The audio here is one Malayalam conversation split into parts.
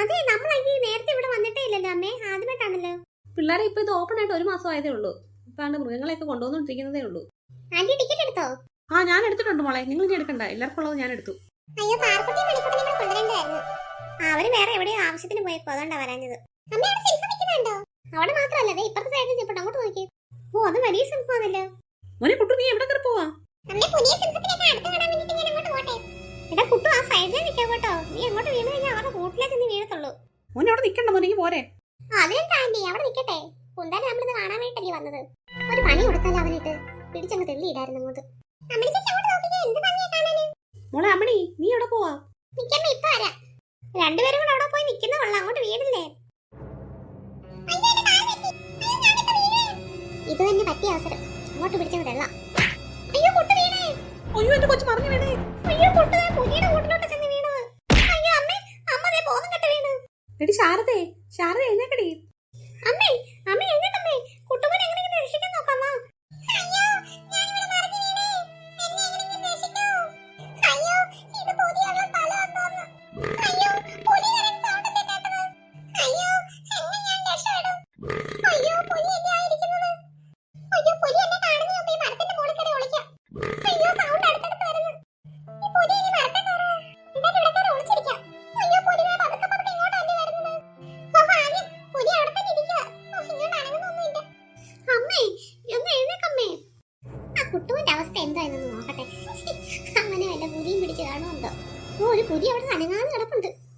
അതെ ഈ നേരത്തെ ഇവിടെ വന്നിട്ടേ ഇല്ലല്ലോ അമ്മേ. ആദ്യമായിട്ടാണല്ലോ പിള്ളേരെ ഇപ്പൊ ഇത് ഓപ്പൺ ആയിട്ട് ഒരു മാസം ആയതേ ഉള്ളൂ. ഇപ്പാണ്ട് മൃഗങ്ങളെയൊക്കെ കൊണ്ടുവന്നോണ്ടിരിക്കുന്നതേ ഉള്ളൂ. ആന്റി ടിക്കറ്റ് എടുത്തോ? ആ ഞാൻ എടുത്തിട്ടുണ്ട് മോളെ. നിങ്ങൾ ഇനി എടുക്കണ്ട. എല്ലാവർക്കും ഉള്ളത് ഞാൻ എടുത്തു. അയ്യോ പാർക്കുട്ടി മണിക്കൂട്ടിനെ കൂടെ കൊണ്ടുവരണ്ടായിരുന്നു. അവർ വേറെ എവിടെയോ ആവശ്യത്തിന് പോയപ്പോ അതുകൊണ്ടാ വരാഞ്ഞത്. അമ്മ അവിടെ സിംഹം നിൽക്കുന്നുണ്ടോ അവിടെ മാത്രമല്ല ദേ ഇപ്പുറത്തെ സൈഡിൽ ചെപ്പോട്ട് അങ്ങോട്ട് നോക്കി ഓ അത് വലിയ സിംഹമാണല്ലോ മോനെ കുട്ടു നീ എവിടെ കയറി പോവാ? അമ്മേ പുതിയ സിംഹത്തിനൊക്കെ അടുത്ത് കാണാൻ വേണ്ടിട്ട് ഞാൻ അങ്ങോട്ട് പോട്ടെ. എടാ കുട്ടു ആ സൈഡിൽ നിൽക്കാം കേട്ടോ. നീ അങ്ങോട്ട് വീണ് കഴിഞ്ഞാൽ അവരുടെ കൂട്ടിലേക്ക് നീ വീഴത്തുള്ളൂ. മോനെ അവിടെ നിൽക്കണ്ട മോനെ ഇങ്ങ് പോരെ. ആ, അതിനെന്താ ആന്റി അവിടെ നിൽക്കട്ടെ എന്തായാലും നമ്മളിത് കാണാൻ വേണ്ടിട്ടല്ലേ വന്നത്. ഒരു പണി കൊടുത്താലോ അവനിട്ട്? പിടിച്ചങ്ങ് തെള്ളിയിടായിരുന്നു അങ്ങോട്ട്. മോളെ അമ്മണി നീ എവിടെ പോവാ? നിക്കമ്മ ഇപ്പൊ വരാം. രണ്ടുപേരും കൂടെ അവിടെ പോയി നിൽക്കുന്ന കൊള്ളാം. അങ്ങോട്ട് വീടില്ലേ? ഇത് തന്നെ പറ്റിയ അവസരം. അങ്ങോട്ട് പിടിച്ചങ്ങ് തെള്ളാം. അയ്യോ എന്റെ കൊച്ചു മറിഞ്ഞു വീണേ. അയ്യോ കുട്ടു ദേ പുലിയുടെ കൂട്ടിലോട്ട് ചെന്ന് വീണത്. അയ്യോ അമ്മേ അമ്മ ദേ ബോധം കെട്ട് വീണ്. എടി ശാരദേ ശാരദ എഴുന്നേക്കടി. അമ്മേ കാണുമെന്തോ ഓ ഒരു പുതിയ അവിടെ അനങ്ങാതെ കിടപ്പുണ്ട്.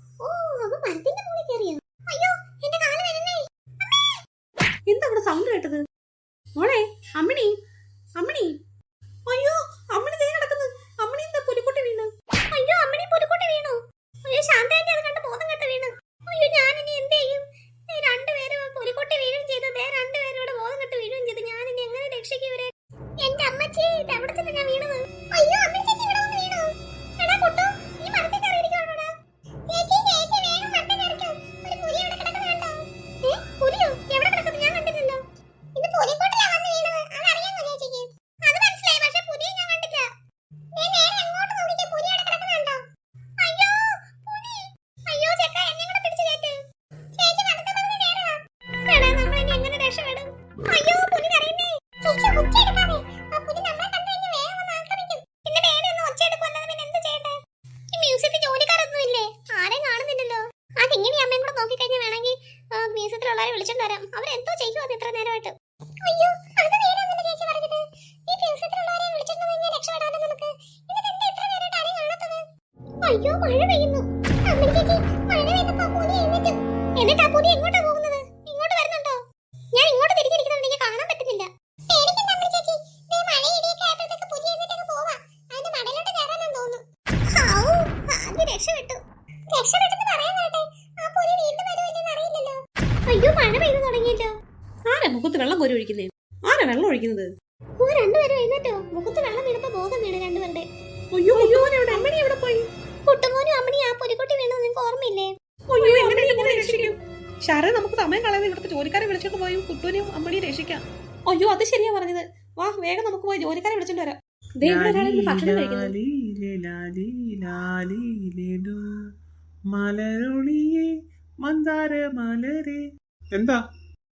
അവരെന്തോ ചെയ്യുവാ ഇത്ര നേരമായിട്ട്. അയ്യോ അത് നേരാന്നല്ലേ ചേച്ചി പറഞ്ഞത്. ഈ മ്യൂസിയത്തിലുള്ളവരെ വിളിച്ചോണ്ട് കഴിഞ്ഞാൽ രക്ഷപ്പെടാനോ നമുക്ക്? എന്നിട്ട് എന്താ ഇത്ര നേരമായിട്ട് ആരെയും കാണാത്തത്? അയ്യോ മഴ പെയ്യുന്നു. അമ്മ ചേച്ചി മഴ പെയ്തപ്പോ പുലി എഴുന്നേറ്റു. എന്നിട്ട് ആ പുലി വെള്ളം കോരി ഒഴിക്കുന്നേ? ആരാ വെള്ളം ഒഴിക്കുന്നത്? ഓ രണ്ടുപേരും എഴുന്നേറ്റോ. മുഖത്ത് വെള്ളം വീണപ്പോ ബോധം വീണ് രണ്ടുപേരുടെ. അയ്യോ അയ്യോ എവിടെ അമ്മണി എവിടെ പോയി? കുട്ടുമോനും അമ്മണി ആ പുലിക്കുട്ടി വീണത് നിങ്ങൾക്ക് ഓർമ്മയില്ലേ? അയ്യോ എങ്ങനെ രക്ഷിക്കും? ശാരദ നമുക്ക് സമയം കളയാതെ ഇവിടുത്തെ ജോലിക്കാരെ വിളിച്ചോണ്ട് പോയി. കുട്ടുവിനെയും അമ്മണിയും രക്ഷിക്കാം. അയ്യോ അത് ശരിയാ പറഞ്ഞത്. വാ വേഗം നമുക്ക് പോയി ജോലിക്കാരെ വിളിച്ചോണ്ട് വരാം. ഭക്ഷണം കഴിക്കുന്നത് ലാലീ ലാലീലെലോ മലരൊളിയെ മന്ദാര മലരെ എന്താ?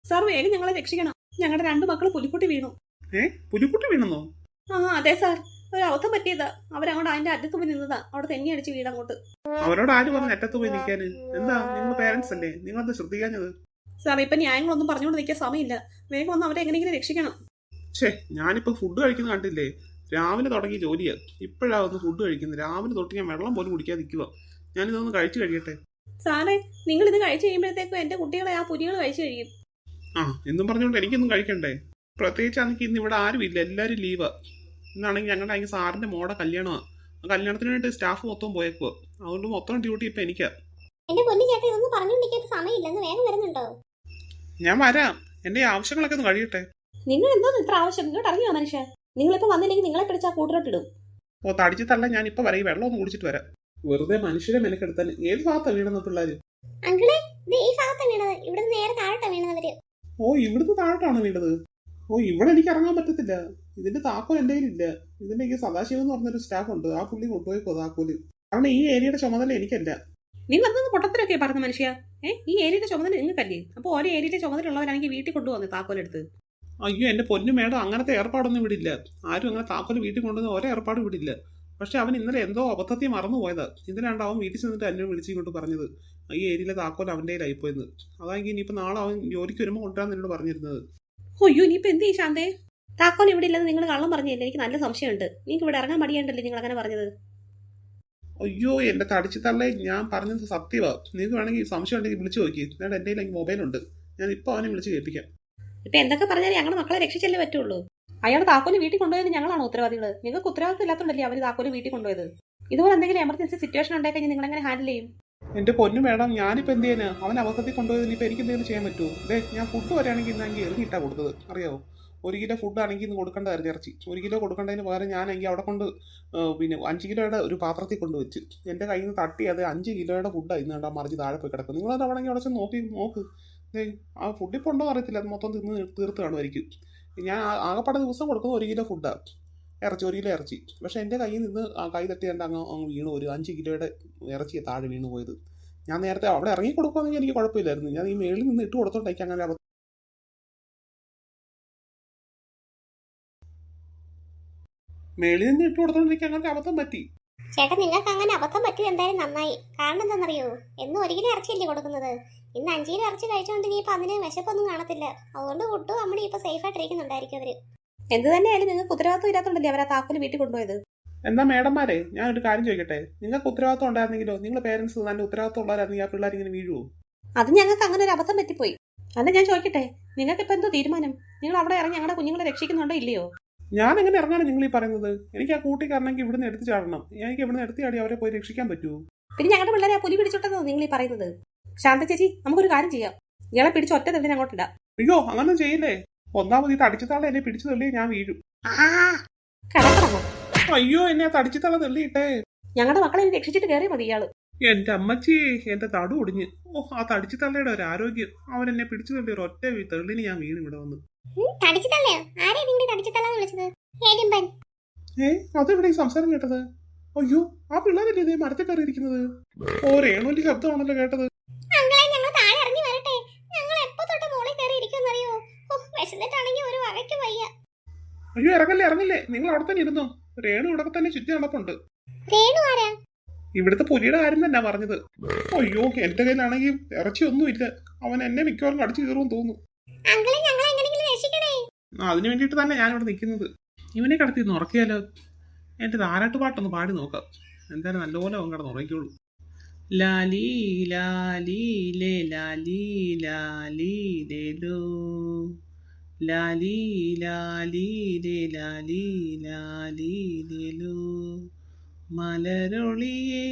സാർ വേഗം ഞങ്ങളെ രക്ഷിക്കണം. ഞങ്ങളുടെ രണ്ട് മക്കൾ പുലിക്കുട്ടി വീണു. ഏ? പുലിക്കുട്ടി വീണെന്നോ? ആ അതെ സാർ. ഒരു അവധം പറ്റിയതാ. അവരങ്ങോട്ട് അതിന്റെ അറ്റത്ത് പോയി നിന്നതാ. അവിടെ തെന്നി അടിച്ച് വീടങ്ങോട്ട്. അവരോട് ആര് പറഞ്ഞു അറ്റത്ത് പോയി നിൽക്കാന്? എന്താ? നിങ്ങൾ പേരൻസ് അല്ലേ? നിങ്ങളെന്താ ശ്രദ്ധിക്കാഞ്ഞത്? സാർ ഇപ്പൊ ന്യായങ്ങളൊന്നും പറഞ്ഞുകൊണ്ട് നിൽക്കാൻ സമയമില്ല. വേഗം ഒന്ന് അവരെ എങ്ങനെയെങ്കിലും രക്ഷിക്കണം. ഛേ ഞാനിപ്പോ ഫുഡ് കഴിക്കുന്ന കണ്ടില്ലേ? രാവിലെ തുടങ്ങി ജോലിയാ. ഇപ്പോഴാ ഒന്ന് ഫുഡ് കഴിക്കുന്നത് രാവിലെ തൊട്ട് ഞാൻ വെള്ളം പോലും കുടിക്കാതെ നിൽക്കുക ഞാനിതൊന്ന് കഴിച്ചു കഴിയട്ടെ. സാറേ നിങ്ങൾ ഇത് കഴിച്ചു കഴിയുമ്പോഴത്തേക്കും എന്റെ കുട്ടികളെ ആ പുലികൾ കഴിച്ചു കഴിയും. ആ. എന്നും പറഞ്ഞുകൊണ്ട് എനിക്കൊന്നും കഴിക്കണ്ടേ? പ്രത്യേകിച്ച് പ്രത്യേകിച്ചാണെങ്കിൽ ഇന്ന് ഇവിടെ ആരും ഇല്ല എല്ലാവരും ലീവ് ഇന്നാണെങ്കിൽ ഞങ്ങളുടെ അതിന് സാറിന്റെ മോടെ കല്യാണമാണ് ആ കല്യാണത്തിന് വേണ്ടി സ്റ്റാഫ് മൊത്തം പോയേക്കുവോ. അതുകൊണ്ട് മൊത്തം ഡ്യൂട്ടി ഇപ്പൊ എനിക്കാ. എന്റെ പൊന്നു ചേട്ടാ ഇതൊന്നും പറഞ്ഞുകൊണ്ടിരിക്കാൻ സമയമില്ലെന്ന് വേഗം വരുന്നുണ്ടോ? ഞാൻ വരാം. എന്റെ ആവശ്യങ്ങളൊക്കെ ഒന്ന് കഴിയട്ടെ. നിങ്ങൾ എന്തോ ഇത്ര ആവശ്യം? ഇങ്ങോട്ട് ഇറങ്ങിയോ മനുഷ്യ. നിങ്ങളിപ്പോ വന്നില്ലെങ്കിൽ നിങ്ങളെ പിടിച്ചാ കൂട്ടിലോട്ടിടും ഓ തടിച്ചു തള്ള ഞാൻ ഇപ്പൊ വരാം. ഈ വെള്ളം ഒന്ന് കുടിച്ചിട്ട് വരാം. വെറുതെ മനുഷ്യരെ മെനക്കെടുത്താൻ ഏത് ഭാഗത്താ വീണെന്ന പിള്ളേര്? അങ്കിളെ ദേ ഈ ഭാഗത്താ വീണത്. ഇവിടെ നേരെ താഴോട്ടാ വീണത് അവർ. ഓ ഇവിടുന്ന് താഴോട്ടാണ് വീണത് ഓ ഇവിടെ എനിക്ക് ഇറങ്ങാൻ പറ്റത്തില്ല. ഇതിന്റെ താക്കോൽ എന്റെ കയ്യിലില്ല. ഇതിന്റെ ഈ സദാശിവം എന്ന് പറഞ്ഞൊരു സ്റ്റാഫ് ഉണ്ട്. ആ പുള്ളി കൊണ്ടുപോയിക്കോ താക്കോൽ കാരണം ഈ ഏരിയയുടെ ചുമതല എനിക്കല്ല. നിങ്ങൾ എന്തൊന്ന് പൊട്ടത്തിലൊക്കെ പറഞ്ഞ മനുഷ്യ. ഏ ഈ ഏരിയയുടെ ചുമതല നിങ്ങൾക്കല്ലേ? അപ്പോൾ ഓരോ ഏരിയയുടെ ചുമതല ഉള്ളവരാണെങ്കിൽ വീട്ടിൽ കൊണ്ടുവന്നു താക്കോലെടുത്ത് അയ്യോ എന്റെ പൊന്നു മേഡം അങ്ങനത്തെ ഏർപ്പാടൊന്നും വിടില്ല ആരും അങ്ങനെ താക്കോൽ വീട്ടിൽ കൊണ്ടുവന്ന് ഒരേ ഏർപ്പാട് വിടില്ല പക്ഷെ അവൻ ഇന്നലെ എന്തോ അബദ്ധത്തിൽ മറന്നു പോയതാ. ഇന്നലെയാണ് അവൻ വീട്ടിൽ ചെന്നിട്ട് എന്നെ വിളിച്ചു കൊണ്ട് പറഞ്ഞത്. ഈ ഏരിയയിലെ താക്കോൽ അവന്റെ കയ്യിലായിപ്പോയെന്ന് അതാണെങ്കിൽ ഇനിയിപ്പോ നാളെ അവൻ ജോലിക്ക് വരുമ്പോൾ കൊണ്ടുവരാൻ എന്നോട് പറഞ്ഞിരുന്നത്. അയ്യോ ഇനിയിപ്പോൾ എന്ത് ശാന്തേ? താക്കോൽ ഇവിടെ ഇല്ലെന്ന് നിങ്ങൾ കള്ളം പറഞ്ഞില്ലേ? എനിക്ക് നല്ല സംശയമുണ്ട്. നിങ്ങൾക്ക് ഇവിടെ ഇറങ്ങാൻ മടിയുണ്ടല്ലേ നിങ്ങൾ അങ്ങനെ പറഞ്ഞത്. അയ്യോ എന്റെ തടിച്ചു തള്ളേ ഞാൻ പറഞ്ഞത് സത്യവാ. നിങ്ങൾക്ക് വേണമെങ്കിൽ സംശയം ഉണ്ടെങ്കിൽ വിളിച്ചു നോക്കി എന്നാൽ എന്റെ മൊബൈൽ ഉണ്ട്. ഞാൻ ഇപ്പൊ അവനെ വിളിച്ച് കേൾപ്പിക്കാം. ഇപ്പൊ എന്തൊക്കെ പറഞ്ഞാലും? ഞങ്ങളുടെ മക്കളെ രക്ഷിച്ചല്ലേ പറ്റുള്ളൂ. അയാൾ താക്കോൽ വീട്ടിൽ കൊണ്ടുപോയത് ഞങ്ങളാണ് ഉത്തരവാദികൾ നിങ്ങൾക്ക് ഉത്തരവാദിത്തം ഇല്ലാത്തതുകൊണ്ടല്ലേ അവർ താക്കോൽ വീട്ടിൽ കൊണ്ടുപോയത്? ഇതുപോലെ എന്തെങ്കിലും എമർജൻസി സിറ്റുവേഷൻ ഉണ്ടായി നിങ്ങൾ എങ്ങനെ ഹാൻഡിൽ ചെയ്യും? എന്റെ പൊന്നു മേഡം ഞാനിപ്പോ എന്ത് ചെയ്യാൻ അവൻ അവസരത്തിൽ കൊണ്ടുപോയതിന് ഇപ്പൊ എനിക്ക് എന്തെങ്കിലും ചെയ്യാൻ പറ്റുമോ? ദേ ഞാൻ ഫുഡ് വരാണെങ്കിൽ വരെയാണെങ്കിൽ ഇന്നെങ്കിൽ എറിഞ്ഞിട്ടാ കൊടുത്തത്. അറിയാവോ? ഒരു കിലോ ഫുഡ് ആണെങ്കിൽ ഇന്ന് കൊടുക്കേണ്ടതായിരുന്നു ഇറച്ചി. ഒരു കിലോ കൊടുക്കേണ്ടതിന് പകരം ഞാനെങ്കിൽ അവിടെ കൊണ്ട് പിന്നെ അഞ്ച് കിലോയുടെ ഒരു പാത്രത്തിൽ കൊണ്ട് വെച്ച് എന്റെ കയ്യിൽ നിന്ന് തട്ടി അത് അഞ്ച് കിലോയുടെ ഫുഡാണ് ഇന്ന് വേണ്ട മറിച്ച് താഴെ പോയി കിടക്കും നിങ്ങളത് അവിടെ അവിടെ ചെന്ന് നോക്കി നോക്ക്. ആ ഫുഡ് ഇപ്പോൾ ഉണ്ടോ അറിയത്തില്ല. അത് മൊത്തം തിന്ന് തീർത്ത് കാണുമായിരിക്കും. ഞാൻ ആകെപ്പാടെ ദിവസം കൊടുക്കുന്നത് ഒരു കിലോ ഫുഡാണ് ഇറച്ചി ഒരു കിലോ ഇറച്ചി. പക്ഷേ എന്റെ കയ്യിൽ നിന്ന് ആ കൈ തട്ടി എന്റെ അങ്ങ് അങ്ങ് വീണു. ഒരു അഞ്ച് കിലോയുടെ ഇറച്ചി താഴെ വീണു പോയത്. ഞാൻ നേരത്തെ അവിടെ ഇറങ്ങി കൊടുക്കുവാണെങ്കിൽ എനിക്ക് കുഴപ്പമില്ലായിരുന്നു. ഞാൻ ഈ മേളിൽ നിന്ന് ഇട്ട് കൊടുത്തോണ്ടേക്ക് അങ്ങനെ അബദ്ധം മേളിൽ നിന്ന് ഇട്ട് കൊടുത്തോണ്ടെനിക്ക് അങ്ങനെ അബദ്ധം പറ്റി. ചേട്ടാ നിങ്ങൾക്ക് അങ്ങനെ അബദ്ധം പറ്റിയത് എന്തായാലും നന്നായി. കാരണം എന്താണെന്നറിയോ? എന്നും ഒരിക്കലും കിലോ ഇറച്ചിയല്ലേ കൊടുക്കുന്നത്. ഇന്ന് അഞ്ച് കിലോ ഇറച്ചി കഴിച്ചുകൊണ്ട് ഇനിയിപ്പോൾ അതിന് വിശപ്പൊന്നും കാണത്തില്ല. അതുകൊണ്ട് കുട്ടു അമ്മടി ഇപ്പോൾ സേഫ് ആയിട്ടിരിക്കുന്നുണ്ടായിരിക്കും അവർ. എന്ത് തന്നെയായാലും നിങ്ങൾക്ക് ഉത്തരവാദിത്വം ഇല്ലാത്തതുകൊണ്ടല്ലേ അവരാ താക്കോൽ വീട്ടിൽ കൊണ്ടുപോയത്? എന്നാ മേഡന്മാരെ ഞാൻ ഒരു കാര്യം ചോദിക്കട്ടെ? നിങ്ങൾക്ക് ഉത്തരവാദിത്വം ഉണ്ടായിരുന്നെങ്കിലോ? നിങ്ങളുടെ പേരൻസ് നല്ല ഉത്തരവാദിത്വം ഉള്ളവരായിരുന്നെങ്കിൽ ആ പിള്ളേർ ഇങ്ങനെ വീഴുവോ? അത് ഞങ്ങൾക്ക് അങ്ങനെ ഒരു അബദ്ധം പറ്റിപ്പോയി. അല്ല ഞാൻ ചോദിക്കട്ടെ നിങ്ങൾക്ക് ഇപ്പൊ എന്തോ തീരുമാനം? നിങ്ങൾ അവിടെ ഇറങ്ങി ഞങ്ങളുടെ കുഞ്ഞുങ്ങളെ രക്ഷിക്കുന്നുണ്ടോ ഇല്ലയോ? ഞാൻ എങ്ങനെ ഇറങ്ങാണ് നിങ്ങൾ ഈ പറയുന്നത്? എനിക്ക് ആ കൂട്ടി കാരണമെങ്കിൽ ഇവിടുന്ന് എടുത്തു ചാടണം. എനിക്ക് ഇവിടുന്ന് എടുത്തു ചാടി അവരെ പോയി രക്ഷിക്കാൻ പറ്റുമോ പിന്നെ ഞങ്ങളുടെ പിള്ളേരെ ആ പുലി പിടിച്ചോട്ടെന്നോ നിങ്ങൾ ഈ പറയുന്നത്? ശാന്ത ചേച്ചി നമുക്കൊരു കാര്യം ചെയ്യാം. ഇയാളെ പിടിച്ച് ഒറ്റ തന്നെ അങ്ങോട്ടിടാം. അയ്യോ അങ്ങനെ ചെയ്യില്ലേ? ഒന്നാമത് ഈ തടിച്ചു തള്ള എന്നെ പിടിച്ചു തള്ളി ഞാൻ വീഴും. അയ്യോ എന്നെ തടിച്ചു തള്ള തള്ളിയിട്ടേ. ഞങ്ങളുടെ മക്കളെ രക്ഷിച്ചിട്ട് കയറിയ മതി ഇയാൾ. എന്റെ അമ്മച്ചി എന്റെ തടു ഒടിഞ്ഞ്. ഓ ആ തടിച്ചു തള്ളയുടെ ഒരു ആരോഗ്യം. അവൻ എന്നെ പിടിച്ചു തള്ളി ഒരു ഒറ്റ വീ- തെള്ളിന് ഞാൻ വീണ് ഇവിടെ വന്നു. തടിച്ചു തള്ളയോ ആരെയാ നിങ്ങളുടെ തടിച്ചു തള്ളാന്ന് വിളിച്ചത് ഏലിമ്പൻ ഏ അതെവിടെ സംസാരം കേട്ടത്? അയ്യോ ആ പിള്ളേരല്ലേ ഇതേ മരത്തിൽ കയറിയിരിക്കുന്നത്? ഓ രേണുവിന്റെ ശബ്ദമാണല്ലോ കേട്ടത്. വിശന്നിട്ടാണെങ്കിൽ ഒരു വകയ്ക്ക് വയ്യ. അയ്യോ ഇറങ്ങല്ലേ ഇറങ്ങില്ലേ. നിങ്ങൾ അവിടെ തന്നെ ഇരുന്നു. രേണു ഇവിടെ തന്നെ ചുറ്റി നടപ്പുണ്ട്. രേണു ആരാ? ഇവിടുത്തെ പുലിയുടെ കാര്യം തന്നെ പറഞ്ഞത്. അയ്യോ എന്റെ കയ്യിലാണെങ്കിൽ ഇറച്ചിയൊന്നും ഇല്ല. അവൻ എന്നെ മിക്കവാറും കടിച്ചു കീറുമെന്ന് തോന്നുന്നു. അതിനു വേണ്ടിയിട്ട് തന്നെ ഞാനിവിടെ നിൽക്കുന്നത്. ഇവനെ കടത്തി ഉറക്കിയാലോ? എന്റെ താരാട്ട് പാട്ടൊന്ന് പാടി നോക്കാം. എന്തായാലും നല്ലപോലെ അവൻ കിടന്ന് ഉറക്കുള്ളൂ ലാലി ലാലി ലേ ലാലി ലാലി ലേ ലോ. ലാലി ലാലി ലേ ലാലി ലാലി ലേ ലോ മലരൊളിയേ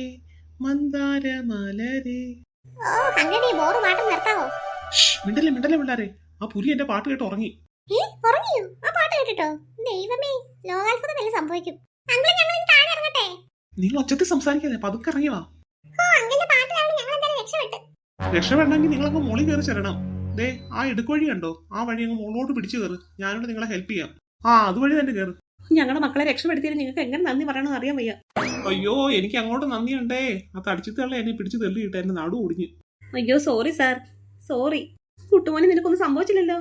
മന്ദാര മലരേ. ഓ അങ്ങനെ ബോറ് പാട്ട് നിർത്താവോ മിണ്ടല്ലേ മിണ്ടല്ലേ പിള്ളാരെ? ആ പുലി എന്റെ പാട്ട് കേട്ട് ഉറങ്ങി. ഈ ഉറങ്ങിയോ? ആ പാട്ട് കേട്ടോ ദൈവമേ ലോകാത്ഭുതം വല്ല സംഭവിക്കും. നിങ്ങൾ ഒച്ചത്തിൽ സംസാരിക്കാതെ പതുക്കെ ഇറങ്ങി വാ. രക്ഷപ്പെടണമെങ്കിൽ നിങ്ങൾ അങ്ങ് മോളി കയറി ചെല്ലണം. ദേ ആ ഇടുക്കുവഴി കണ്ടോ? ആ വഴി അങ്ങ് മുകളിലോട്ട് പിടിച്ചു കയറ്. ഞാനിവിടെ നിങ്ങളെ ഹെൽപ്പ് ചെയ്യാം. ആ അതുവഴി തന്നെ കയറ്. ഞങ്ങളുടെ മക്കളെ രക്ഷപ്പെടുത്തിയാലും നിങ്ങൾക്ക് എങ്ങനെ നന്ദി പറയണമെന്ന് അറിയാൻ വയ്യ. അയ്യോ എനിക്ക് അങ്ങോട്ട് നന്ദിയുണ്ടേ ആ തള്ളി എന്നെ പിടിച്ചു തെള്ളിയിട്ട് എന്റെ നാട് ഒടിഞ്ഞു. അയ്യോ സോറി സാർ സോറി കുട്ടുമോനെ നിനക്കൊന്നും സംഭവിച്ചില്ലല്ലോ.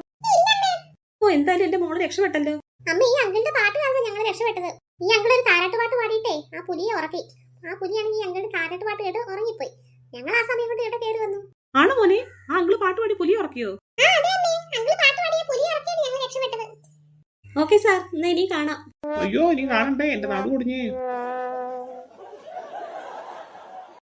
ഓ എന്തായാലും എന്റെ മോൾ രക്ഷപ്പെട്ടല്ലോ. അമ്മ ഈ അങ്കിളിന്റെ പാട്ട് കാരണം ഞങ്ങൾ രക്ഷപ്പെട്ടത്. ഈ അങ്കിൾ ഒരു താരാട്ട് പാട്ട് പാടിയിട്ടേ ആ പുലിയെ ഉറക്കി. ആ പുലിയാണെങ്കിൽ ഈ അങ്കിളുടെ താരാട്ട് പാട്ട് കേട്ട് ഉറങ്ങിപ്പോയി. ഞങ്ങൾ ആ സമയം കൊണ്ട് ഇവിടെ കയറി വന്നു. ആണോ മോനെ. ആ അങ്കിൾ പാട്ട് പാടി പുലി ഉറക്കിയോ? ഓക്കെ സാർ എന്നാ ഇനി കാണാം. അയ്യോ ഇനി കാണണ്ടേ? എന്റെ നാട് ഒടിഞ്ഞേ